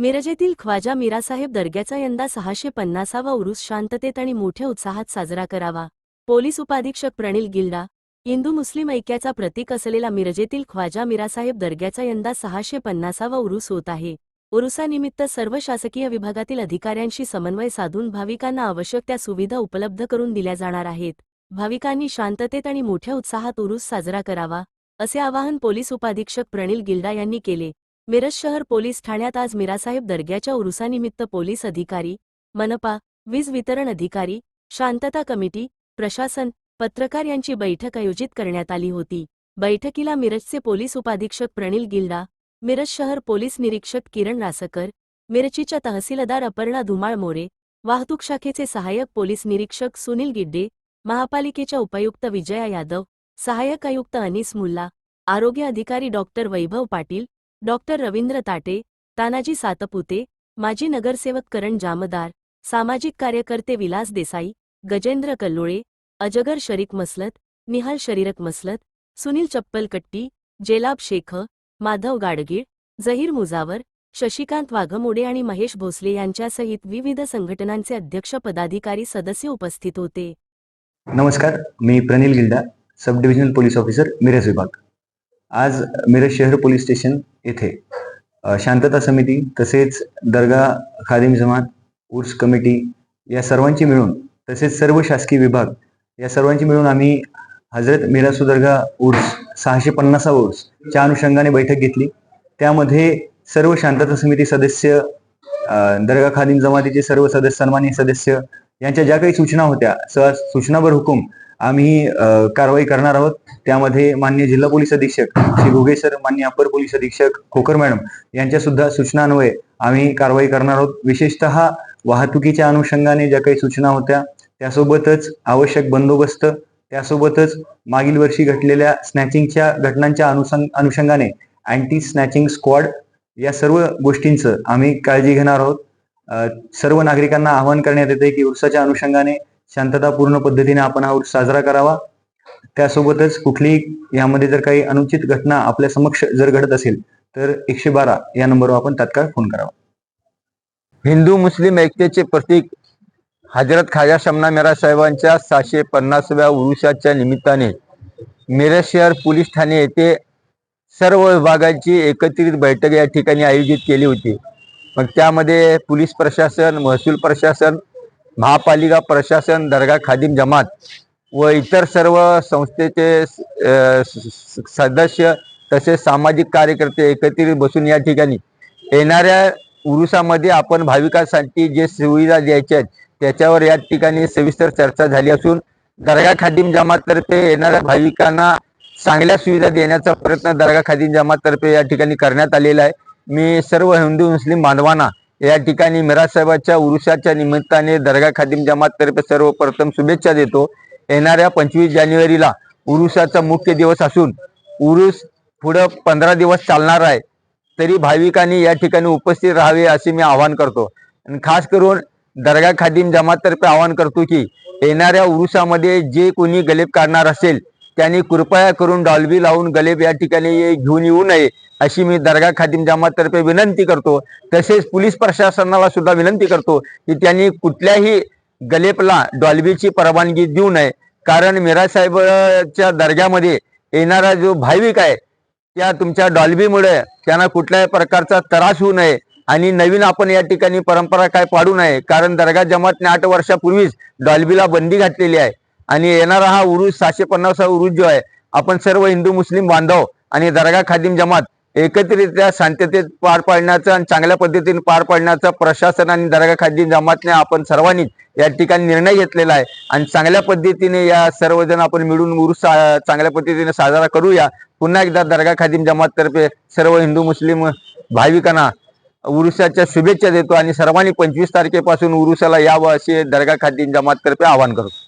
मिरजेतील ख्वाजा मीरासाहेब दर्ग्याचा यंदा सहाशे पन्नासावा उरूस शांततेत आणि मोठ्या उत्साहात साजरा करावा. पोलीस उपाधीक्षक प्रणिल गिल्डा हिंदू मुस्लिम ऐक्याचा प्रतीक असलेला मिरजेतील ख्वाजा मीरासाहेब दर्ग्याचा यंदा सहाशे पन्नासावा उरूस होत आहे. उरुसानिमित्त सर्व शासकीय विभागातील अधिकाऱ्यांशी समन्वय साधून भाविकांना आवश्यक त्या सुविधा उपलब्ध करून दिल्या जाणार आहेत. भाविकांनी शांततेत आणि मोठ्या उत्साहात उरूस साजरा करावा असे आवाहन पोलीस उपाधीक्षक प्रणिल गिल्डा यांनी केले. मिरज शहर पोलीस ठाण्यात आज मिरासाहेब दर्ग्याच्या उरुसानिमित्त पोलीस अधिकारी मनपा वीज वितरण अधिकारी शांतता कमिटी प्रशासन पत्रकार यांची बैठक आयोजित करण्यात आली होती. बैठकीला मिरजचे पोलीस उपाधीक्षक प्रणिल गिल्डा मिरज शहर पोलीस निरीक्षक किरण रासकर मिरचीच्या तहसीलदार अपर्णा धुमाळ मोरे वाहतूक शाखेचे सहाय्यक पोलीस निरीक्षक सुनील गिड्डे महापालिकेच्या उपायुक्त विजया यादव सहाय्यक आयुक्त अनिस मुल्ला आरोग्य अधिकारी डॉक्टर वैभव पाटील डॉक्टर रवींद्र ताटे तानाजी सातपुते माजी नगरसेवक करण जामदार सामाजिक कार्यकर्ते विलास देसाई गजेंद्र कल्लोळे अजगर शरीक मसलत निहाल शरीरक मसलत सुनील चप्पलकट्टी जेलाब शेख माधव गाडगीळ जहीर मुजावर शशिकांत वाघमोडे आणि महेश भोसले यांच्यासहित विविध संघटनांचे अध्यक्ष पदाधिकारी सदस्य उपस्थित होते. नमस्कार मी Pranil Gilda sub divisional police officer Miraj विभाग. आज मिरज शहर पोलीस स्टेशन येथे शांतता समिती तसेच दर्गा खादिम जमात उर्स कमिटी या सर्वांची मिळून तसेच सर्व शासकीय विभाग या सर्वांची मिळून आम्ही हजरत मिरासू दर्गा उर्स सहाशे पन्नासा उर्सच्या अनुषंगाने बैठक घेतली. त्यामध्ये सर्व शांतता समिती सदस्य दर्गा खादिम जमातीचे सर्व सदस्य सन्माननीय सदस्य यांच्या ज्या काही सूचना होत्या स सूचनावर हुकूम आम्ही कारवाई करणार आहोत. त्यामध्ये मान्य जिल्हा पोलीस अधीक्षक श्री घुगे सर मान्य अपर पोलीस अधीक्षक खोकर मॅडम यांच्या सुद्धा सूचनान्वये आम्ही कारवाई करणार आहोत. विशेषतः वाहतुकीच्या अनुषंगाने ज्या काही सूचना होत्या त्यासोबतच आवश्यक बंदोबस्त त्यासोबतच मागील वर्षी घटलेल्या स्नॅचिंगच्या घटनांच्या अनुसंग अनुषंगाने अँटी स्नॅचिंग स्क्वॉड या सर्व गोष्टींचं आम्ही काळजी घेणार आहोत. सर्व नागरिकांना आवाहन करण्यात येते की उर्साच्या अनुषंगाने शांततापूर्ण पद्धतीने आपण हा उर्स साजरा करावा. त्यासोबतच कुठलीही यामध्ये जर काही अनुचित घटना आपल्या समक्ष जर घडत असेल तर एकशे बारा या नंबरवर आपण तात्काळ फोन करावा. हिंदू मुस्लिम ऐक्याचे प्रतीक हजरत खाजा शमना मेरा साहेबांच्या सहाशे पन्नासव्या उरुषाच्या निमित्ताने मिरज शहर पोलीस ठाणे येथे सर्व विभागांची एकत्रित बैठक या ठिकाणी आयोजित केली होती. मग त्यामध्ये पोलीस प्रशासन महसूल प्रशासन महापालिका प्रशासन दर्गा खादिम जमात व इतर सर्व संस्थेचे सदस्य तसेच सामाजिक कार्यकर्ते एकत्रित बसून या ठिकाणी येणाऱ्या उरुसामध्ये आपण भाविकांसाठी जे सुविधा द्यायच्या आहेत त्याच्यावर या ठिकाणी सविस्तर चर्चा झाली असून दर्गा खादिम जमाततर्फे येणाऱ्या भाविकांना चांगल्या सुविधा देण्याचा प्रयत्न दर्गा खादिम जमाततर्फे या ठिकाणी करण्यात आलेला आहे. मी सर्व हिंदू मुस्लिम बांधवांना या ठिकाणी मिराज साहेबाच्या निमित्ताने दर्गा खादिम जमाततर्फे सर्वप्रथम शुभेच्छा देतो. येणाऱ्या पंचवीस जानेवारीला उरुसाचा मुख्य दिवस असून उरुस पुढं पंधरा दिवस चालणार आहे. तरी भाविकांनी या ठिकाणी उपस्थित राहावे असे मी आवाहन करतो. आणि खास करून दर्गा खादिम जमाततर्फे आवाहन करतो की येणाऱ्या उरुसामध्ये जे कोणी गलेब काढणार असेल त्यांनी कृपया करून डॉल्बी लावून गलेब या ठिकाणी घेऊन येऊ नये अशी मी दर्गा खादिम जमातर्फे विनंती करतो. तसेच पोलीस प्रशासनाला सुद्धा विनंती करतो की त्यांनी कुठल्याही गलेपला डॉल्बीची परवानगी देऊ नये. कारण मिराज साहेबच्या दर्ग्यामध्ये येणारा जो भाविक आहे त्या तुमच्या डॉल्बीमुळे त्यांना कुठल्याही प्रकारचा त्रास होऊ नये आणि नवीन आपण या ठिकाणी परंपरा काय पाडू नये. कारण दर्गा जमातने आठ वर्षापूर्वीच डॉल्बीला बंदी घातलेली आहे. आणि येणारा हा उरुस सहाशे पन्नासा उरुस जो आहे आपण सर्व हिंदू मुस्लिम बांधव आणि दर्गा खादिम जमात एकत्रितरित्या शांततेत पार पाडण्याचा आणि चांगल्या पद्धतीने पार पाडण्याचा प्रशासन आणि दर्गा खादिम जमातने आपण सर्वांनी या ठिकाणी निर्णय घेतलेला आहे. आणि चांगल्या पद्धतीने या सर्वजण आपण मिळून उरुस सा- चांगल्या पद्धतीने साजरा करूया. पुन्हा एकदा दर्गा खादिम जमाततर्फे सर्व हिंदू मुस्लिम भाविकांना उरुसाच्या शुभेच्छा देतो आणि सर्वांनी पंचवीस तारखेपासून उरुसाला यावं असे दर्गा खादिम जमाततर्फे आवाहन करतो.